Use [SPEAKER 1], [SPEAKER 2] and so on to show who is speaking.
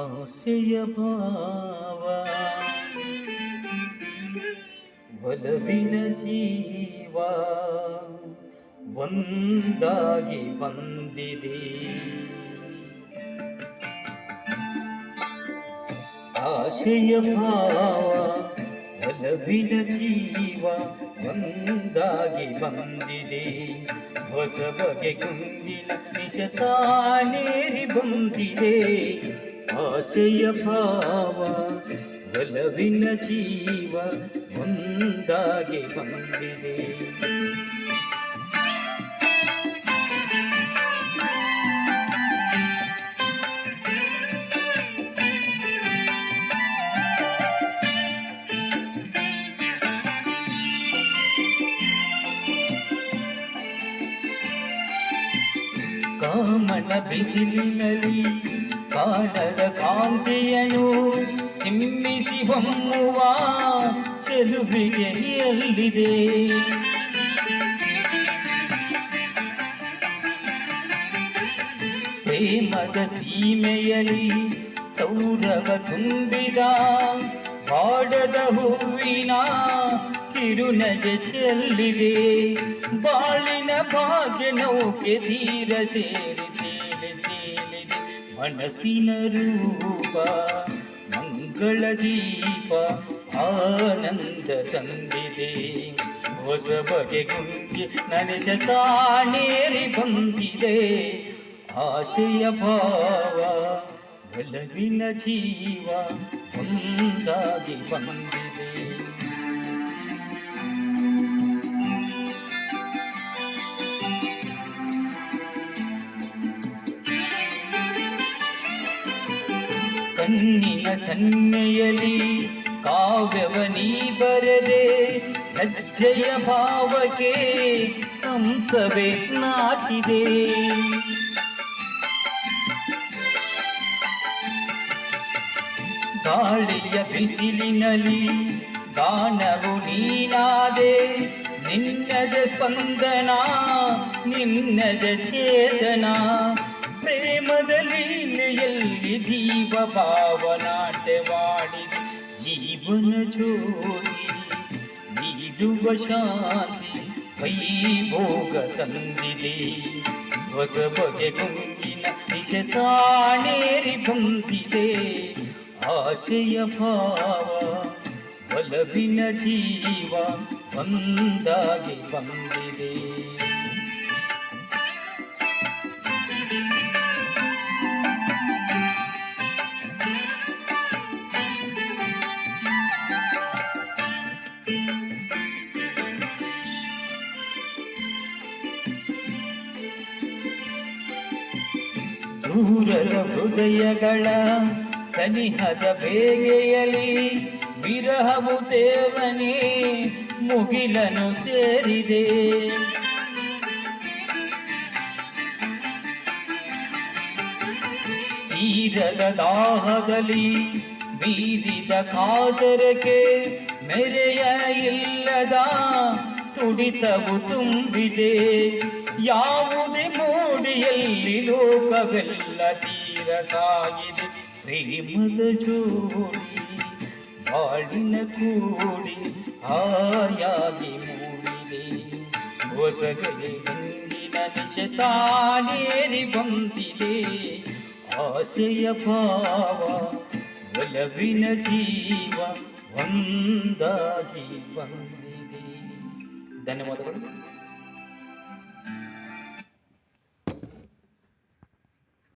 [SPEAKER 1] ಆಸೆಯ ಭಾವ ಒಲವಿನ ಜೀವ ಒಂದಾಗಿ ಬಂದಿದೆ ಆಶೆಯ ಭಾವ ಒಲವಿನ ಜೀವ ಒಂದಾಗಿ ಬಂದಿದೆ. ಹೊಸ ಬಗೆ ಕುಂದಿನ ನಿಶತಾನೇರಿ ಬಂದಿದೆ. ಆಸೆಯ ಭಾವ ಒಲವಿನ ಜೀವ ಒಂದಾಗಿ ಬಂದಿದೆ. ಕಾಮನ ಬಿಸಿಲಿನಲ್ಲಿ ಕಾಡದ ಕಾಂತಿಯನು ಚಿಮ್ಮಿಸಿ ಹೊಮ್ಮುವ ಚೆಲುವಿಗೆ ಎಲ್ಲಿದೆ? ಪ್ರೇಮದ ಸೀಮೆಯಲ್ಲಿ ಸೌರವ ತುಂಬಿದ ಬಾಡದ ಹೂವಿನ ಕಿರುನಗೆ ಚೆಲ್ಲಿದೆ ಬಾಳಿನ ಭಾಗ್ಯ ನೌಕೆ ತೀರ ಸೇರಿ ತೇಲಿ ಮನಸ್ಸಿನ ರೂಪ, ಮಂಗಳ ದೀಪ, ಆನಂದ ತಂದಿದೆ. ಹೊಸ ಬಗೆ ಗುಂಗಿ ನನಸ ತಾನೇರಿ ಬಂದಿದೆ. ಆಶೆಯ ಭಾವ ಒಲವಿನ ಜೀವ, ಒಂದಾಗಿ ಬಂದಿದೆ. ಕಣ್ಣಿನ ಸನ್ನೆಯಲಿ ಕಾವ್ಯವ ನೀ ಬರದೆ ಲಜ್ಜೆಯ ಭಾವಕ್ಕೆ ಕಂಸವೇ ನಾಚಿದೆ. ಗಾಳಿಯ ಬಿಸಿಲಿನಲ್ಲಿ ಗಾನವು ನೀನಾದೆ, ನಿನ್ನದ ಸ್ಪಂದನ, ನಿನ್ನದ ಪ್ರೇಮದ ಲೀಲೆಯಲ್ಲಿ ಜೀವ ಭಾವನಾಟ್ಯವಾಡಿ ಜೀವನ ಜೋಡಿ ನೀಡುವ ಶಾಂತಿ ವೈಭೋಗ ತಂದಿದೆ. ಹೊಸ ಬಗೆ ಗುಂಗಿನ ನಿಶತಾನೇರಿ ಬಂದಿದೆ. ಆಶಯ ಭಾವ ಬಲವಿನ ಜೀವ ಒಂದಾಗಿ ಬಂದಿದೆ. ದೂರದ ಹೃದಯಗಳ ಸನಿಹದ ಬೇಗೆಯಲ್ಲಿ ವಿರಹವು ದೇವನೇ ಮುಗಿಲನು ಸೇರಿದೆ. ತೀರದ ದಾಹದಲ್ಲಿ ಬೀದಿದ ಕಾದರಕ್ಕೆ ಮೆರೆಯ ಇಲ್ಲದ ತುಡಿತವು ತುಂಬಿದೆ. ಯಾವುದೇ ಮೋಡಿಯಲ್ಲಿ ಲೋಕವೆಲ್ಲ ತೀರ ಸಾಗಿದೆ ಪ್ರೇಮದ ಜೋಡಿ ಬಾಳಿನ ಕೂಡಿ ಹಾಯಾಗಿ ಮೂಡಿದೆ ಹೊಸಗಡೆ ಗುಂಗಿನ ನಿಶತಾನೇರಿ ಬಂದಿದೆ ಆಸೆಯ ಭಾವ ಒಲವಿನ ಜೀವ ಒಂದಾಗಿ ಬಂದಿದೆ ಧನ್ಯವಾದಗಳು